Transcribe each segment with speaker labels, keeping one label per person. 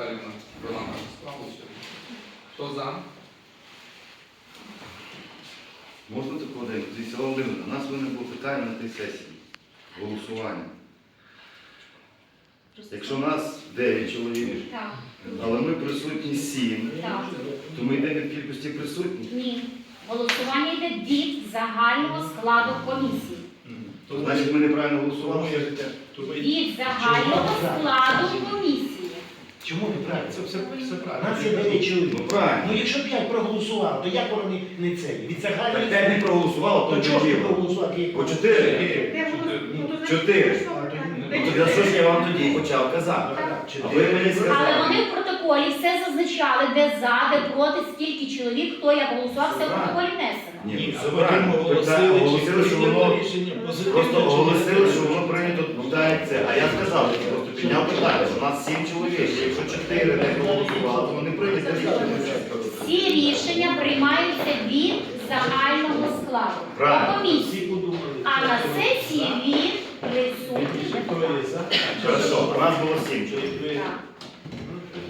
Speaker 1: Віталіївна вела нашу справу. Хто за?
Speaker 2: Можна таку день? Дивіться, Володимир, у нас виникло питання на тій сесії. Голосування. Якщо нас 9 чоловік,
Speaker 3: Так,
Speaker 2: але ми присутні 7,
Speaker 3: так.
Speaker 2: то ми йдемо від кількості присутніх.
Speaker 3: Ні. Голосування йде від загального складу комісії.
Speaker 2: Значить, ми неправильно голосували.
Speaker 3: Від загального складу комісії.
Speaker 4: Чому неправильно?
Speaker 5: Це все, все
Speaker 4: У
Speaker 5: правильно.
Speaker 4: нас є 9 чоловік.
Speaker 2: Ну правильно.
Speaker 4: Ну якщо б я проголосував, то як вони не це? Від
Speaker 2: Так те не проголосувало,
Speaker 4: То
Speaker 2: то
Speaker 4: чого ж не
Speaker 2: чотири.
Speaker 4: проголосувати?
Speaker 2: По чотири. Чотири. Ну, то що ж я вам тоді почав казати? А ви мені
Speaker 3: Але вони в протоколі все зазначали, де за, де проти, скільки чоловік, хто як голосував, все в протоколі внесено.
Speaker 2: Ні, все правильно. Питання-
Speaker 5: оголосили,
Speaker 2: Оголосили, що воно Просто оголосили, що воно прийнято так, це. А я сказав, я просто підняв питання, що у нас 7 чоловік. Якщо 4 не проголосували, то вони прийняті рішення.
Speaker 3: Всі рішення приймаються від загального складу
Speaker 2: Правильно.
Speaker 3: по комісії. А на сесії він
Speaker 4: за.
Speaker 2: Хорошо, у нас було 7 чоловік.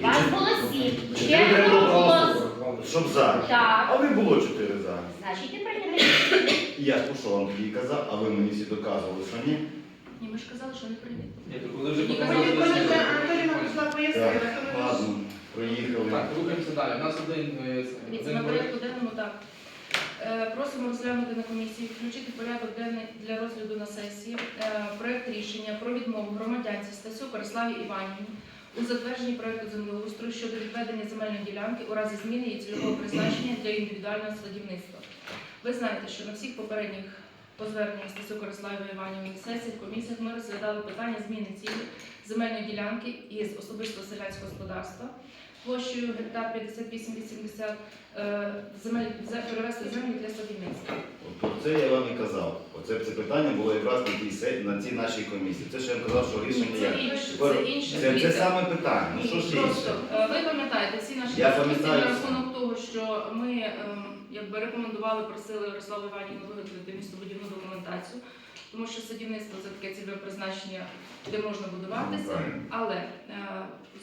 Speaker 3: Вас було сім.
Speaker 2: Чотири
Speaker 3: було.
Speaker 2: Щоб за.
Speaker 3: Так.
Speaker 2: А не було 4 за.
Speaker 3: Значить, не прийняли рішення.
Speaker 2: І я ж про вам тоді казав, а ви мені всі доказували, що ні.
Speaker 6: Ні, ми ж казали, що не прийнято.
Speaker 1: Ні, то коли вже
Speaker 6: Ні,
Speaker 1: показали
Speaker 6: коли- коли
Speaker 7: Антоніна прийшла пояснила,
Speaker 2: Так,
Speaker 7: то ми
Speaker 2: ладно, проїхали.
Speaker 1: Так, рухаємося далі. У нас один, е,
Speaker 6: Дивіться,
Speaker 1: один
Speaker 6: на
Speaker 1: проект.
Speaker 6: порядку денному так. Е, Просимо розглянути на комісії, включити порядок денний для розгляду на сесії е, проект рішення про відмову громадянці Стасю Кориславі Іванівні у затвердженні проекту землеустрою щодо відведення земельної ділянки у разі зміни її цільового призначення для індивідуального садівництва. Ви знаєте, що на всіх попередніх по зверненню Стасю Кориславі Іванівні сесіях, комісіях ми розглядали питання зміни цієї земельної ділянки із особистого селянського господарства площею гектар 58-80 е, земель за- перевести землю для садівництва.
Speaker 2: Про це я вам і казав. Оце це питання було якраз на тій се- на цій нашій комісії. Це що я казав, що рішення
Speaker 6: Це
Speaker 2: є.
Speaker 6: інше,
Speaker 2: Тепер
Speaker 6: це інше.
Speaker 2: Це, це саме питання. Ну що ж
Speaker 6: Просто
Speaker 2: інше?
Speaker 6: е, ви пам'ятаєте всі наші
Speaker 2: Я
Speaker 6: дискусії
Speaker 2: пам'ятаю
Speaker 6: на рахунок того, що ми ем, якби рекомендували, просили Ярославу Іванівну виготовити містобудівну документацію, тому що садівництво це таке цільове призначення, де можна будуватися. Але е,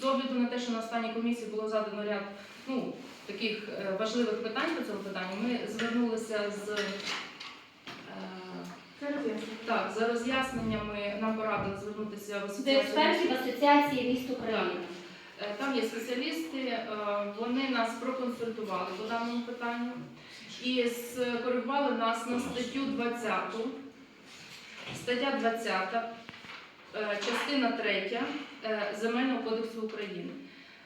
Speaker 6: з огляду на те, що на останній комісії було задано ряд ну, таких е, важливих питань по цьому питанню, ми звернулися з. е, так, за роз'ясненнями нам порадили звернутися в
Speaker 3: До
Speaker 6: асоціацію.
Speaker 3: експертів Асоціації міст України.
Speaker 6: Там є спеціалісти, вони нас проконсультували по даному питанню і скоригували нас на статтю 20. Стаття 20, е, частина 3 е, Земельного кодексу України.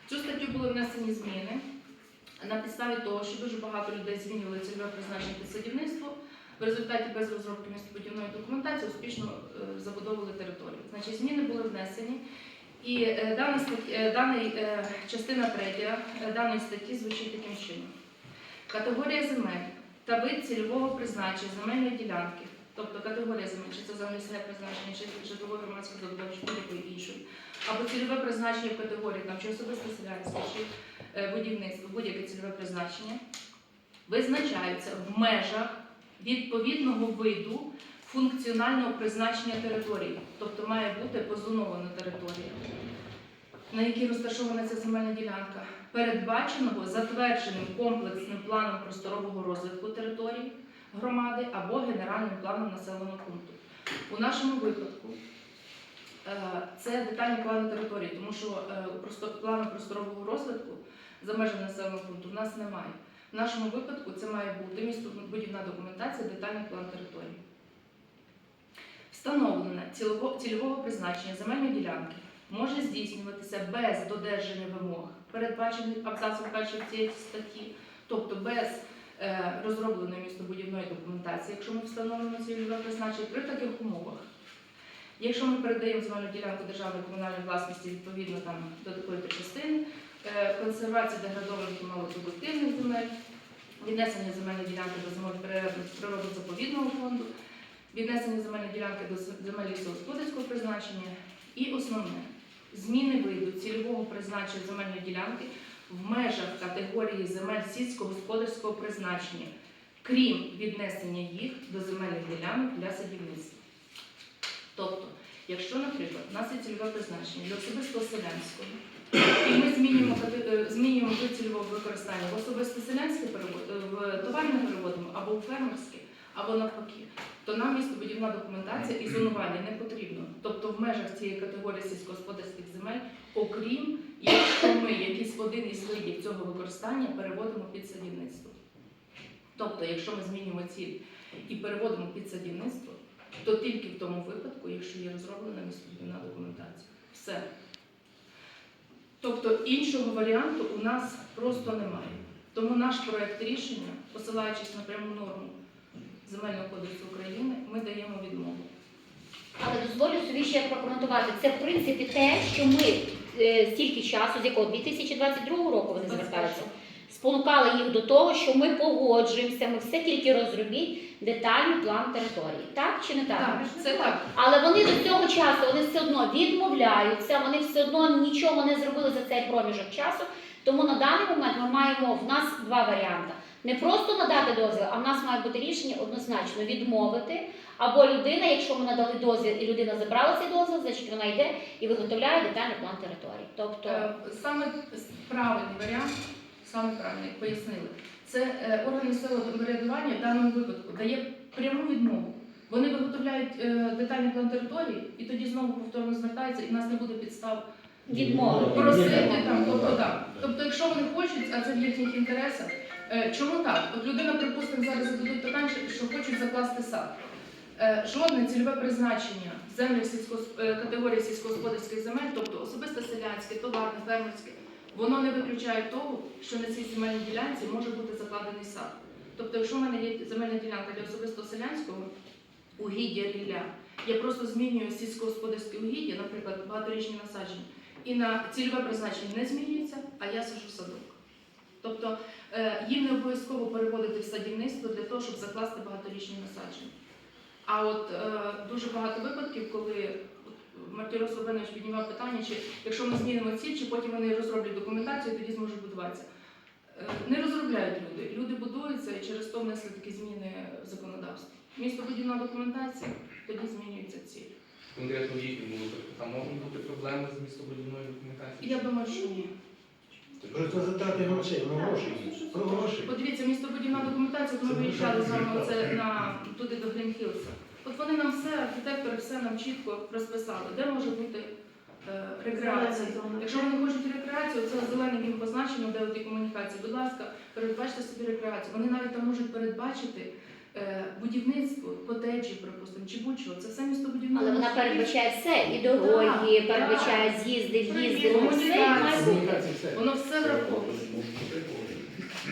Speaker 6: В цю статтю були внесені зміни на підставі того, що дуже багато людей змінювали цільове призначення під садівництво. В результаті без розробки містобудівної документації успішно е, забудовували територію. Значить, зміни були внесені. І дана даний, частина 3 е, даної статті звучить таким чином. Категорія земель та вид цільового призначення земельної ділянки, тобто категорія земель, чи це землі призначення, чи житлової громадської забудови, чи будь-якої іншої, або цільове призначення в категорії, там, чи особисте селянство, чи е, будівництво, будь-яке цільове призначення, визначаються в межах відповідного виду функціонального призначення території, тобто має бути позонована територія, на якій розташована ця земельна ділянка, передбаченого затвердженим комплексним планом просторового розвитку території громади або генеральним планом населеного пункту. У нашому випадку е, це детальні плани території, тому що е, плану просторового розвитку за межами населеного пункту в нас немає. В нашому випадку це має бути містобудівна документація, детальний план території. Встановлення цільового призначення земельної ділянки може здійснюватися без додержання вимог, передбачених абзацом першої цієї статті, тобто без розробленої містобудівної документації, якщо ми встановлюємо цільове призначення, при таких умовах. Якщо ми передаємо земельну ділянку державної комунальної власності відповідно там, до такої частини, е, консервація деградованих і малопродуктивних земель, віднесення земельної ділянки до земель природно-заповідного фонду, віднесення земельної ділянки до земель лісогосподарського призначення і основне зміни виду цільового призначення земельної ділянки в межах категорії земель сільськогосподарського призначення, крім віднесення їх до земельних ділянок для садівництва. Тобто, Якщо, наприклад, у нас є цільове призначення для особистого селянського, і ми змінюємо, е, змінюємо вид цільового використання в особисте селянське е, в товарне переводимо або в фермерське, або навпаки, то нам містобудівна документація і зонування не потрібно. В межах цієї категорії сільськогосподарських земель, окрім якщо ми якийсь один із видів цього використання переводимо під садівництво. Тобто, якщо ми змінюємо ціль і переводимо під садівництво, то тільки в тому випадку, якщо є розроблена містобудівна документація. Все. Тобто іншого варіанту у нас просто немає. Тому наш проект рішення, посилаючись на пряму норму Земельного кодексу України, ми даємо відмову.
Speaker 3: Але дозволю собі ще прокоментувати. Це в принципі те, що ми е, стільки часу, з якого 2022 року вони звертаються, спонукали їх до того, що ми погоджуємося, ми все тільки розробіть детальний план території. Так чи не так?
Speaker 6: Так, це так.
Speaker 3: Але вони до цього часу вони все одно відмовляються, вони все одно нічого не зробили за цей проміжок часу. Тому на даний момент ми маємо в нас два варіанти. Не просто надати дозвіл, а в нас має бути рішення однозначно відмовити. Або людина, якщо ми надали дозвіл і людина забрала цей дозвіл, значить вона йде і виготовляє детальний план території. Тобто
Speaker 6: Е, Саме правильний варіант, саме правильний, пояснили, це е, орган місцевого самоврядування в даному випадку дає пряму відмову. Вони виготовляють е, детальний план території і тоді знову повторно звертаються, і в нас не буде підстав
Speaker 3: відмовити.
Speaker 6: просити там, тобто так. Тобто, якщо вони хочуть, а це в їхніх інтересах. Чому так? От людина, припустимо, зараз зададуть питання, що хочуть закласти сад. Е, Жодне цільове призначення землі е, категорії сільськогосподарських земель, тобто особисте селянське, товарне, фермерське, воно не виключає того, що на цій земельній ділянці може бути закладений сад. Тобто, якщо в мене є земельна ділянка для особистого селянського угіддя рілля, я просто змінюю сільськогосподарське угіддя, наприклад, багаторічні насадження, і на цільове призначення не змінюється, а я сажу садок. Тобто е, їм не обов'язково переводити в садівництво для того, щоб закласти багаторічні насадження. А от е, дуже багато випадків, коли от Мартирос піднімав питання, чи якщо ми змінимо ціль, чи потім вони розроблять документацію, тоді зможуть будуватися. Е, Не розробляють люди. Люди будуються і через то внесли такі зміни в законодавство. Містобудівна документація, тоді змінюється ціль.
Speaker 1: Конкретно в їхньому випадку там можуть бути проблеми з містобудівною документацією?
Speaker 6: Я думаю, що ні.
Speaker 4: Просто затрати грошей, ну гроші. Про гроші.
Speaker 6: Подивіться, містобудівна документація, от ми виїжджали з вами оце на туди до Грінхілса. От вони нам все, архітектори все нам чітко розписали, де може бути е, рекреація. Якщо вони хочуть рекреацію, це зеленим їм позначено, де ті комунікації. Будь ласка, передбачте собі рекреацію. Вони навіть там можуть передбачити будівництво, котеджі, припустимо, чи будь-що. Це все містобудівна.
Speaker 3: Але вона передбачає все, і дороги,
Speaker 6: Так,
Speaker 3: передбачає з'їзди, в'їзди, ну, все має бути.
Speaker 4: Все.
Speaker 6: Воно все. Так,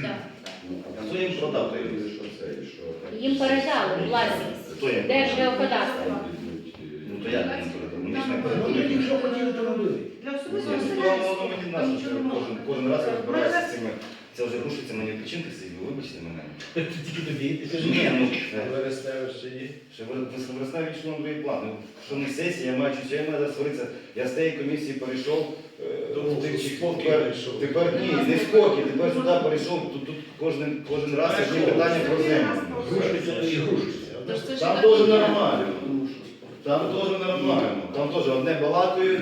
Speaker 6: так.
Speaker 2: А хто їм продав той ліс?
Speaker 3: Їм передали власність.
Speaker 2: Хто їм?
Speaker 3: Держгеокадастр.
Speaker 2: Ну то як їм передав? Вони ж не
Speaker 4: Ну,
Speaker 2: передали.
Speaker 4: вони що хотіли, то робили.
Speaker 5: Для
Speaker 2: Ні,
Speaker 5: особистого
Speaker 2: ну, воно мені наше, що кожен, кожен раз розбирається з цими. Це вже рушиться мені печінки вибачте мене.
Speaker 4: Тільки тобі, ти кажи.
Speaker 2: Ні, ну,
Speaker 7: Вересневе ще є.
Speaker 2: Ще весна вічно другий план. Ну, що не сесія, я маю я маю сваритися. Я з тієї комісії перейшов. е,
Speaker 7: До
Speaker 2: ти-
Speaker 7: спокій
Speaker 2: тепер,
Speaker 7: перейшов.
Speaker 2: тепер ні, не спокій, тепер сюди перейшов. Тут, тут кожен, кожен раз є питання про землю.
Speaker 4: Грушниця і грушниця.
Speaker 6: Тож це ж
Speaker 2: Там теж нормально. Там теж нормально. Там теж одне балакають,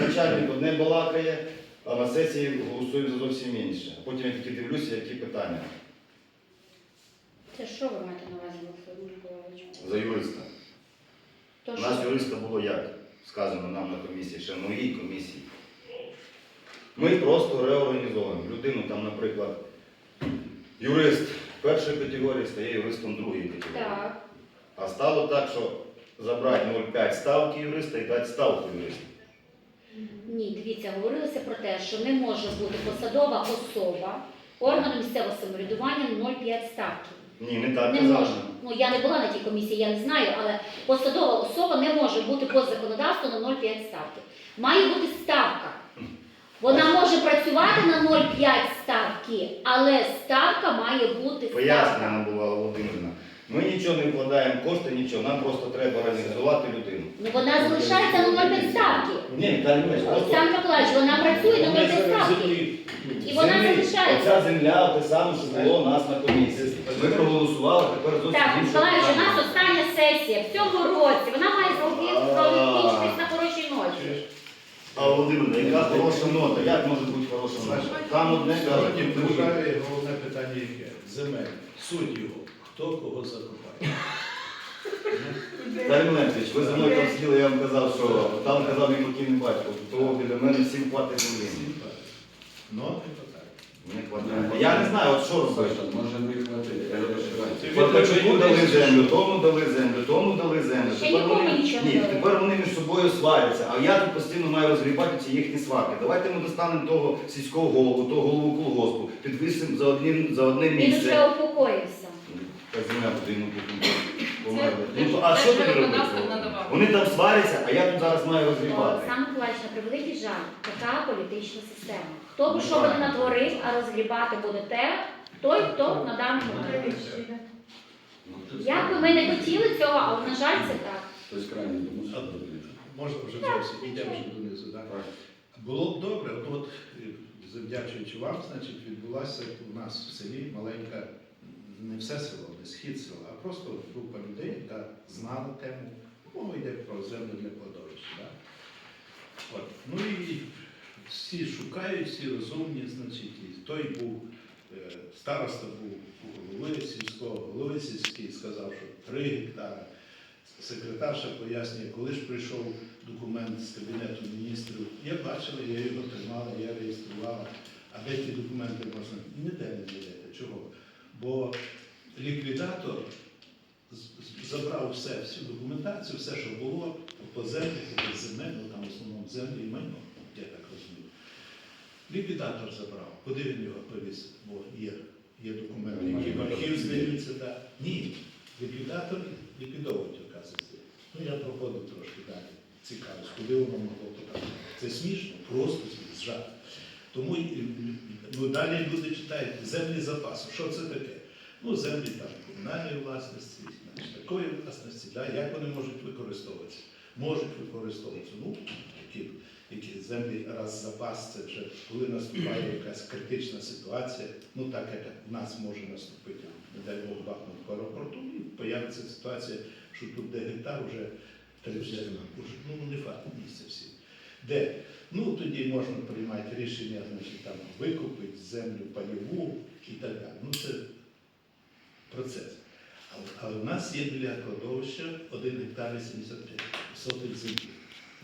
Speaker 2: начальник одне балакає, а на сесії голосуємо за зовсім інше. А потім я тільки дивлюся, які питання.
Speaker 3: Це що ви маєте на увазі, Олександр Миколаївич?
Speaker 2: За юриста.
Speaker 3: То
Speaker 2: У
Speaker 3: що?
Speaker 2: нас юриста було як сказано нам на комісії, ще моїй комісії. Ми просто реорганізовуємо людину, там, наприклад, юрист першої категорії стає юристом другої категорії.
Speaker 3: Так.
Speaker 2: А стало так, що забрати 0,5 ставки юриста і дати ставку юриста.
Speaker 3: Ні, дивіться, говорилося про те, що не може бути посадова особа органу місцевого самоврядування 0,5 ставки.
Speaker 2: Ні, не так
Speaker 3: Не
Speaker 2: казали.
Speaker 3: може. Ну я не була на тій комісії, я не знаю, але посадова особа не може бути по законодавству на 0,5 ставки. Має бути ставка. Вона може працювати на 0,5 ставки, але ставка має бути ставка.
Speaker 2: Пояснена була Володимирівна. Ми нічого не вкладаємо кошти, нічого, нам просто треба організувати людину.
Speaker 3: Ну вона залишається на 0,5 ставки.
Speaker 2: Ні, Віталій Іванович, просто
Speaker 3: Олександр Миколаївич, вона працює на 0,5 ставки. І вона
Speaker 2: землі,
Speaker 3: залишається.
Speaker 2: Оця земля, те саме, що було у нас на комісії. Ми проголосували, тепер зовсім
Speaker 3: Так,
Speaker 2: інше
Speaker 3: Миколаївич, у нас
Speaker 2: питання.
Speaker 3: остання сесія в цьому році. Вона має зробити-
Speaker 2: А.
Speaker 3: закінчитись на хорошій ночі.
Speaker 2: А Володимир, яка хороша нота? Як може бути хороша нота? Там одне
Speaker 4: Сьогодні в
Speaker 2: друге.
Speaker 4: державі головне питання яке? Земель. Суть його. Хто кого закопає.
Speaker 2: Віталій Мелентович, ви за мною там сиділи, я вам казав, що там казав мій покійний батько, то біля мене всім хватить землі.
Speaker 4: Ноти питання.
Speaker 2: Мені хватить. Я не знаю, от що робити.
Speaker 5: Може не хватить, я розширяю.
Speaker 2: Фортачуку дали землю, тому дали землю, тому дали землю.
Speaker 3: Ще
Speaker 2: Тепер
Speaker 3: нікому
Speaker 2: вони-
Speaker 3: нічого не
Speaker 2: Ні,
Speaker 3: дали.
Speaker 2: тепер вони між собою сваряться, а я тут постійно маю розгрібати ці їхні сварки. Давайте ми достанемо того сільського голову, того голову колгоспу, підвисимо за одним за одне
Speaker 3: Він
Speaker 2: місце.
Speaker 3: вже упокоївся.
Speaker 2: Так земля потрібно потім померла. Ну, а що тобі робити? Вони там сваряться, а я тут зараз маю розгрібати.
Speaker 3: Олександр Миколаївич, на превеликий жаль, така політична система. Хто би що би не натворив, а розгрібати буде те, той, хто на даний момент.
Speaker 5: Ну,
Speaker 3: Як би ми не хотіли цього, але на жаль, це так.
Speaker 5: Хтось крайній тому що
Speaker 4: Можна вже зовсім йдемо вже донизу. Да? Було б добре, от, от е, завдячуючи вам, значить, відбулася у нас в селі маленька, не все село, не схід села, просто група людей, яка знала тему. Мова йде про землю для кладовища. Да? От. Ну і всі шукають, всі розумні, значить, і той був, е, староста був у голови сільського, голови сільський сказав, що 3 гектари. Секретарша пояснює, коли ж прийшов документ з Кабінету міністрів, я бачила, я його тримала, я реєструвала. А де ті документи можна? Ніде не знайдете. Чого? Бо ліквідатор забрав все, всю документацію, все, що було по землі, по земель, ну там в основному землі і майно, я так розумію. Ліквідатор забрав. Куди він його повісив? Бо є, є документи, які в архів здаються. Да. Ні, ліквідатор ліквідовують, оказується. Ну я проходив трошки далі. Цікавість, куди воно могло потрапити. Це смішно, просто смішно. Тому ну, далі люди читають землі запасу. Що це таке? Ну, землі там комунальної власності, такої власності, да? як вони можуть використовуватися? Можуть використовуватися. Ну, які, які землі раз запас, це вже коли наступає якась критична ситуація, ну так як в нас може наступити, не дай Бог бахнуть в аеропорту, і появиться ситуація, що тут де гектар вже ну не факт місця всі. Де? Ну тоді можна приймати рішення, значить, там викупити землю пайову і так далі. Ну це процес. Але, в нас є біля кладовища 1 гектар 85 сотих землі.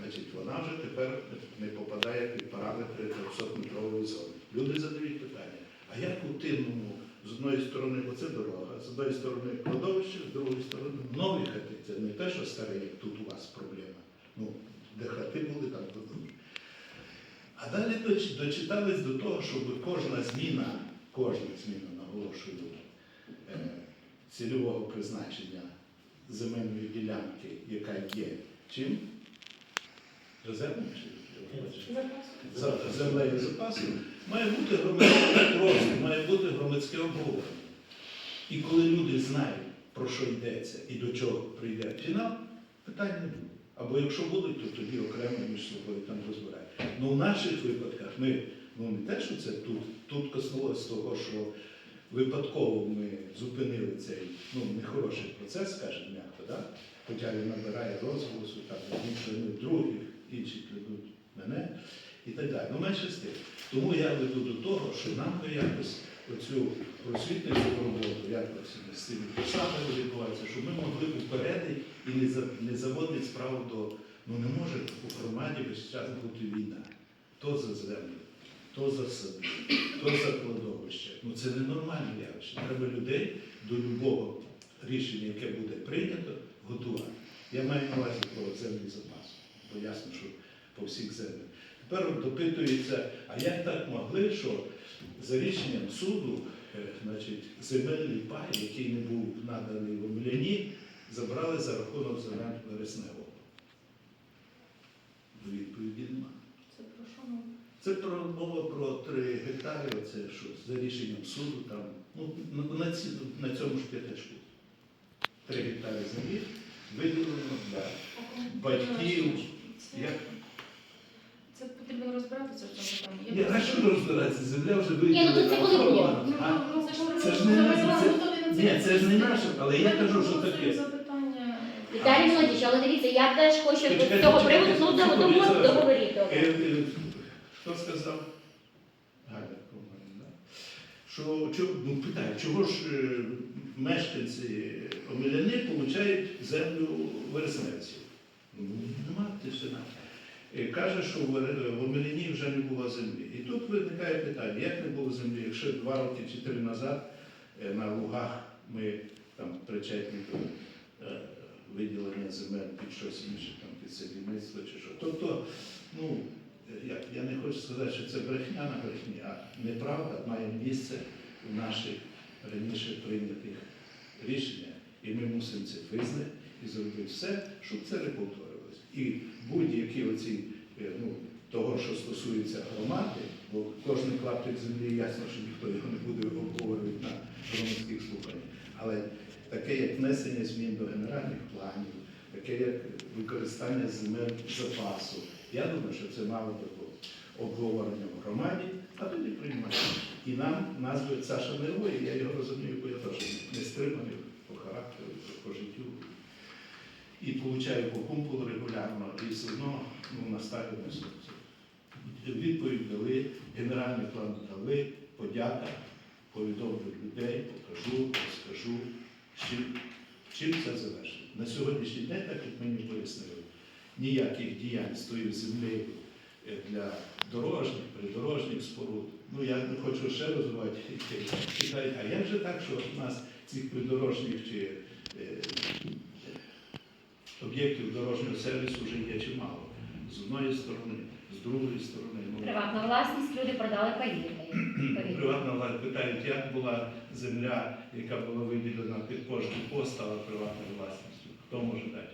Speaker 4: Значить, вона вже тепер не попадає під параметри 300-метрової зони. Люди задають питання, а як у тильному з одної сторони оце дорога, з одної сторони кладовище, з другої сторони нові хати. Це не те, що старе, як тут у вас проблема. Ну, де хати були, там були. А далі дочитались до того, щоб кожна зміна, кожна зміна, наголошую, е, цільового призначення земельної ділянки, яка є чим? Резервним чи землею запасу, має бути громадський простір, має бути громадське обговорення. І коли люди знають, про що йдеться і до чого прийде фінал, питань не буде. Або якщо будуть, то тоді окремо між собою там розбирають. Ну в наших випадках ми ну не те, що це тут, тут коснулося того, що випадково ми зупинили цей ну, нехороший процес, скажімо м'яко, да? хоча він набирає розголосу, там одні других, інші клянуть мене і так далі. Ну менше з тим. Тому я веду до того, що нам би якось оцю просвітницьку роботу, як ось з цими посадами відбувається, щоб ми могли упередити і не заводити справу до, ну не може у громаді весь час бути війна. То за землю, то за сади, то за кладовище. Ну це ненормальне явище. Треба людей до любого рішення, яке буде прийнято, готувати. Я маю на увазі про землі запас, бо ясно, що по всіх землях. Тепер допитується, а як так могли, що за рішенням суду, е, значить, земельний пай, який не був наданий в Омеляні, забрали за рахунок земель Вересневого. Відповіді немає.
Speaker 6: Це про що ми?
Speaker 4: Це про мова про 3 гектари, оце що за рішенням суду там, ну, на, на, ці, на цьому ж п'ятачку. 3 гектари землі виділено для батьків.
Speaker 6: Це,
Speaker 4: Як?
Speaker 6: це потрібно розбиратися в цьому питанні.
Speaker 4: Ні, а що розбиратися? Земля вже
Speaker 3: Ні, ну то це коли було?
Speaker 6: Ну, ну, це ж
Speaker 4: Це не- це- Ні, це ж не наше, але я кажу, що таке.
Speaker 3: Віталій Володимирович, але дивіться, я теж хочу з цього приводу, ну договоріть,
Speaker 4: Хто сказав? Галя, по-моєму. Що, чо- ну, питаю, чого ж е, мешканці Омеляни получають землю вересневців? Ну, Нема тишина. Е, Каже, що в Ор- в Омеляні вже не було землі. І тут виникає питання, як не було землі, якщо два роки чи три назад е, на лугах ми там причетні до е, виділення земель під щось інше, там під садівництво чи що. Тобто, ну, я не хочу сказати, що це брехня на брехні, а неправда має місце в наших раніше прийнятих рішеннях. І ми мусимо це визнати і зробити все, щоб це не повторювалося. І будь-які оці, е, ну, того, що стосується громади, бо кожен клаптик землі ясно, що ніхто його не буде обговорювати на громадських слуханнях. Але таке як внесення змін до генеральних планів, таке як використання земель запасу. Я думаю, що це мало такого обговорення в громаді, а тоді приймати. І нам назвуть Саша Нервой, і я його розумію, бо я теж не стриманий по характеру, по життю. І получаю по кумполу регулярно, і все одно ну, наставлю на сонце. Відповідь дали, генеральний план дали, подяка, повідомлю людей, покажу, розкажу, чим, чим це завершено. На сьогоднішній день, так як мені пояснили, ніяких діянь з тою землею е, для дорожніх, придорожніх споруд. Ну я не хочу ще розвивати Китай. А як же так, що в нас цих придорожніх чи е, об'єктів дорожнього сервісу вже є чимало. З одної сторони, з другої сторони. Ну,
Speaker 3: Приватна власність, люди продали паї.
Speaker 4: Приватна влада питають, як була земля, яка була виділена під кожний пост, стала приватною власністю. Хто може дати?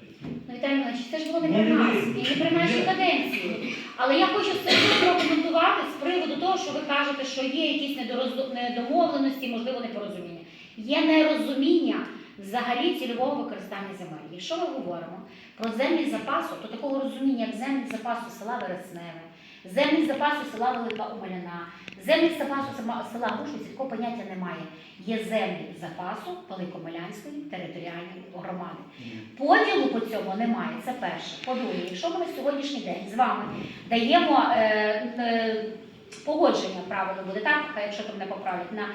Speaker 3: Ну, Віталій Іванович, це ж було не
Speaker 4: Ну,
Speaker 3: при нас, і не при нашій
Speaker 4: Ні.
Speaker 3: каденції. Але я хочу це прокоментувати з приводу того, що ви кажете, що є якісь недорозу- недомовленості, можливо, непорозуміння. Є нерозуміння взагалі цільового використання земель. Якщо ми говоримо про землі запасу, то такого розуміння, як землі запасу села Вересневе, землі запасу села Велика Омеляна, землі запасу села- Грушиці, такого поняття немає. Є землі запасу Великомилянської територіальної громади. Поділу по цьому немає. Це перше. По-друге, якщо ми на сьогоднішній день з вами даємо е, е, погодження, правильно буде так, якщо там не поправлять, на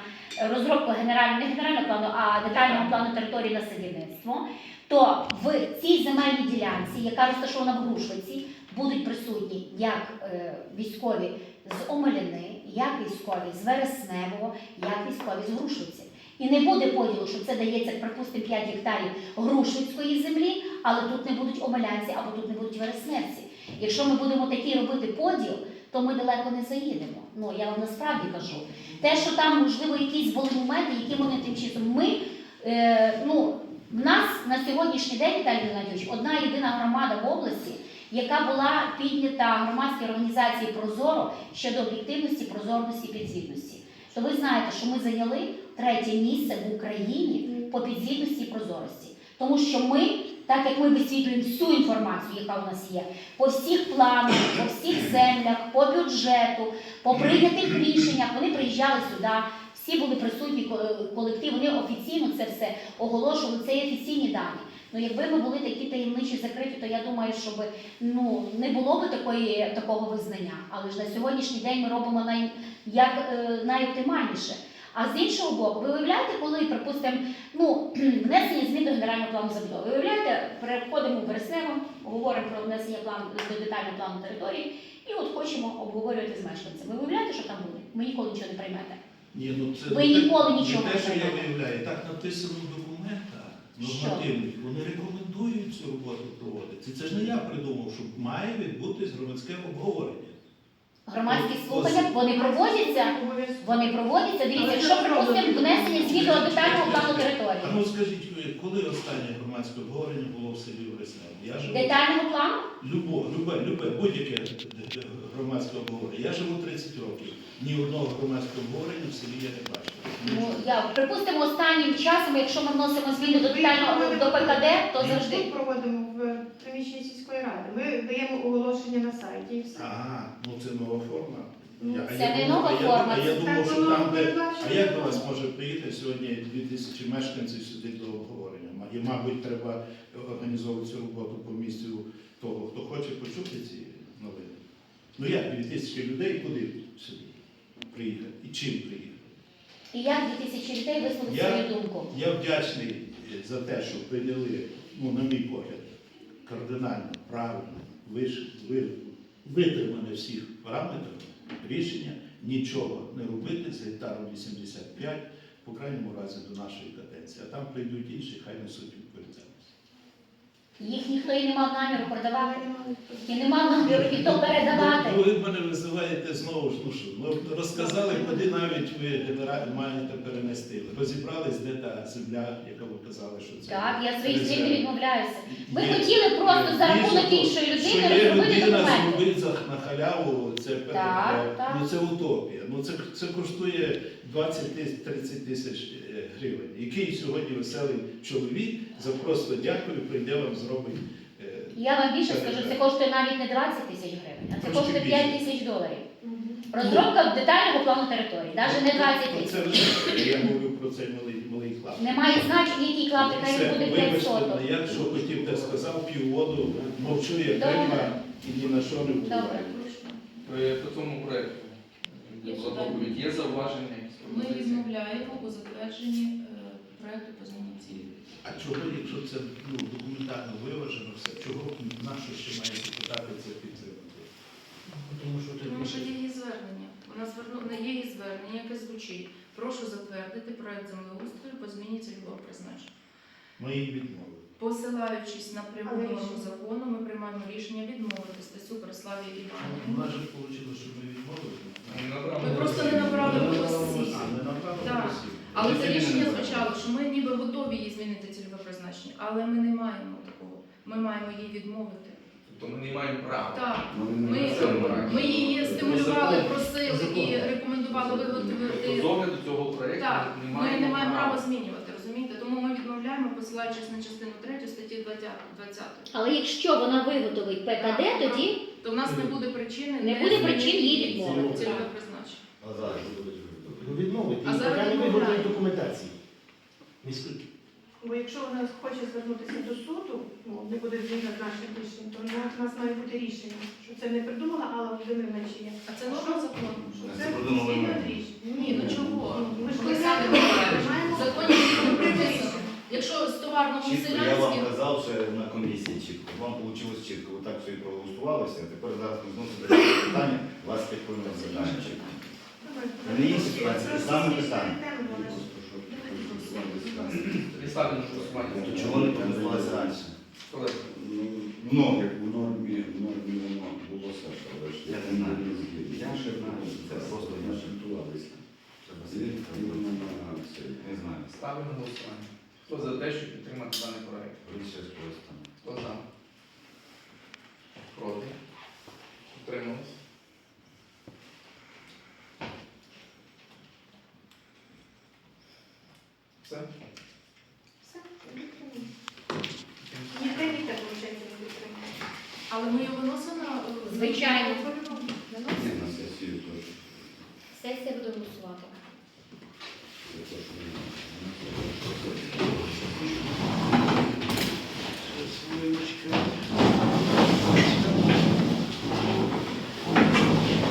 Speaker 3: розробку генерального не генерального плану, а детального плану території на садівництво, то в цій земельній ділянці, яка розташована в Грушвиці, будуть присутні як е, військові з Омеляни, як військові з Вересневого, як військові з Грушвиці. І не буде поділу, що це дається, припустимо, 5 гектарів Грушвицької землі, але тут не будуть омелянці або тут не будуть вересневці. Якщо ми будемо такий робити поділ, то ми далеко не заїдемо. Ну я вам насправді кажу. Те, що там можливо якісь були моменти, які вони тим часом. Ми е, ну в нас на сьогоднішній день Віталій Геннадійович, одна єдина громада в області, яка була піднята громадській організації Прозоро щодо об'єктивності, прозорності підзвітності. То ви знаєте, що ми зайняли третє місце в Україні по підзвітності і прозорості. Тому що ми, так як ми висвітлюємо всю інформацію, яка у нас є, по всіх планах, по всіх землях, по бюджету, по прийнятих рішеннях, вони приїжджали сюди, всі були присутні ко- колектив, вони офіційно це все оголошували, це є офіційні дані. Ну, якби ми були такі таємничі закриті, то я думаю, щоб ну не було би такої такого визнання. Але ж на сьогоднішній день ми робимо най, як е, найоптимальніше. А з іншого боку, ви уявляєте, коли, припустимо, ну, внесення змін до генерального плану забудови. Ви уявляєте, переходимо в вереснево, говоримо про внесення плану до детального плану території, і от хочемо обговорювати з мешканцями. Ви уявляєте, що там буде? Ми ніколи нічого не приймете.
Speaker 4: Ні, ну це
Speaker 3: Ви
Speaker 4: не те-
Speaker 3: ніколи нічого
Speaker 4: не те, що я виявляю. Так написано в нормативних. Вони рекомендують цю роботу проводити. Це ж не я придумав, що має відбутись громадське обговорення.
Speaker 3: Громадські слухання вони проводяться. Вони проводяться. Дивіться, якщо припустимо внесення змін до детального плану
Speaker 4: А
Speaker 3: території.
Speaker 4: ну скажіть, ви, коли останнє громадське обговорення було в селі живу
Speaker 3: Детального плану
Speaker 4: любо, любе, любе, будь-яке громадське обговорення. Я живу 30 років. Ні одного громадського обговорення в селі я не бачив.
Speaker 3: Ну, я припустимо останнім часом, якщо ми вносимо зміни до детального до ПКД, то завжди
Speaker 7: проводимо рішення сільської ради. Ми даємо оголошення на сайті і все.
Speaker 4: Ага, ну це нова форма.
Speaker 7: Ну,
Speaker 4: Я- а
Speaker 3: це
Speaker 4: я
Speaker 3: не
Speaker 4: думав-
Speaker 3: нова
Speaker 4: а я-
Speaker 3: форма,
Speaker 4: А я думав,
Speaker 7: так
Speaker 4: що
Speaker 7: воно
Speaker 4: там, де.
Speaker 7: передбачено.
Speaker 4: А як до вас може прийти сьогодні 2000 мешканців сюди до обговорення? І, мабуть, треба організовувати цю роботу по місцю того, хто хоче почути ці новини. Ну як 2000 людей куди сюди приїхати? І чим приїхати?
Speaker 3: І як 2000 дітей висловили
Speaker 4: Я-
Speaker 3: свою думку?
Speaker 4: Я вдячний е, за те, що прийняли, ну, на мій погляд, кардинально, правильно, виш, витримане всіх параметрів рішення нічого не робити з гектаром 85, по крайньому разі до нашої каденції. А там прийдуть інші, хай несуть відповідальність.
Speaker 3: Їх ніхто і не мав наміру продавати. І не мав наміру і то передавати.
Speaker 4: Ну, ви мене визиваєте знову ж, ну що, ну, розказали, куди навіть ви маєте перенести. Розібрались, де та земля, яка ви казали, що це.
Speaker 3: Так, я своїх слів не відмовляюся. Ми
Speaker 4: Є-
Speaker 3: хотіли просто за рахунок іншої
Speaker 4: що
Speaker 3: людини
Speaker 4: є
Speaker 3: розробити документи.
Speaker 4: зробити за- на халяву, це.
Speaker 3: Так, так.
Speaker 4: Ну це утопія. Ну це, це коштує 20 тисяч 30 тисяч е, гривень. Який сьогодні веселий чоловік за просто дякую, прийде вам зробить. Е,
Speaker 3: Я вам більше скажу, це коштує навіть не 20 тисяч гривень, а це коштує 5 тисяч доларів. Розробка детального плану території, навіть не 20
Speaker 4: Ну, Це
Speaker 3: тисяч.
Speaker 4: я говорю про цей малий малий клап.
Speaker 3: Немає значення, який хай
Speaker 4: Все,
Speaker 3: буде 5
Speaker 4: вибачте,
Speaker 3: соток.
Speaker 4: я що хотів, те сказав, пів воду, мовчу як
Speaker 3: Добре.
Speaker 4: і ні на що не
Speaker 3: Добре.
Speaker 1: По цьому проєкту
Speaker 6: Є
Speaker 1: зауваження
Speaker 6: Ми відмовляємо у затвердженні е, проекту по зміні цілі.
Speaker 4: А чого, якщо це ну, документально виважено все, чого нащо ще має депутати це підтримати?
Speaker 5: Тому що ти
Speaker 6: Тому що є її звернення. Вона звернула є її звернення, яке звучить. Прошу затвердити проект землеустрою по зміні цільового призначення.
Speaker 4: Ми її відмовили.
Speaker 6: Посилаючись на пряму норму
Speaker 7: рішення?
Speaker 6: закону, ми приймаємо рішення відмовити статтю Преславі
Speaker 4: У
Speaker 6: Іванівні.
Speaker 4: нас же вийшло, що ми відмовили.
Speaker 1: Ми
Speaker 6: просто не набрали голосів.
Speaker 4: А, ми набрали
Speaker 6: Так.
Speaker 4: голосів.
Speaker 6: Але це
Speaker 1: Рішення
Speaker 6: звучало, що ми ніби готові її змінити цільове призначення, але ми не маємо такого. Ми маємо її відмовити.
Speaker 1: Тобто ми не маємо права.
Speaker 6: Так, ми, ми її стимулювали, просили і рекомендували
Speaker 1: Тобто
Speaker 6: виготовити.
Speaker 1: з огляду цього проєкту
Speaker 6: Так,
Speaker 1: ми не
Speaker 6: ми
Speaker 1: маємо
Speaker 6: не маємо права змінювати, розумієте? Тому ми відмовляємо, посилаючись на частину 3 статті 20.
Speaker 3: Але якщо вона виготовить ПКД, тоді
Speaker 6: То в нас не буде причини
Speaker 3: Не буде
Speaker 6: змінити
Speaker 3: причин її відмовити.
Speaker 2: А зараз
Speaker 8: Ну, відмовити.
Speaker 6: А
Speaker 8: І
Speaker 6: зараз
Speaker 8: поки не виготовлять документації. Міської.
Speaker 7: Бо якщо вона хоче звернутися до суду, ну, не буде згідно з нашим рішенням, то у нас має бути рішення, що це не придумала Алла Володимирівна чи я.
Speaker 6: А це норма закону.
Speaker 7: Що
Speaker 2: Це
Speaker 7: це
Speaker 2: придумали ми.
Speaker 7: з рішенням.
Speaker 6: Ні, ну чого?
Speaker 7: Ну, Ми ж
Speaker 6: Ми самі
Speaker 7: приймаємо
Speaker 6: В законі не прописано. Якщо з товарного
Speaker 2: Чітко, я вам
Speaker 6: селянським,
Speaker 2: казав ще на комісії чітко. Вам вийшло чітко. Ви так все і проголосувалися. Тепер зараз ми зносите таке питання, вас підходимо задання чітко. Ситуація, саме питання.
Speaker 1: Ставлю на голосування.
Speaker 2: То чого не проголосувалися раніше?
Speaker 1: Колеги,
Speaker 5: Як в нормі, в нормі воно було Саша, але ж
Speaker 2: Я не знаю. Я ще знаю, це просто
Speaker 5: не шантувалися. Іменно на це.
Speaker 2: Не знаю.
Speaker 1: ставлю на голосування. Хто за те, щоб підтримати даний проєкт?
Speaker 2: Більше щось.
Speaker 1: Хто за? Проти? Утримались? Все?
Speaker 7: Все, підтримуємо. Ніхто виходить.
Speaker 6: Але ми його виносимо, е,
Speaker 3: звичайно,
Speaker 7: Виносимо. Сесія буде голосувати.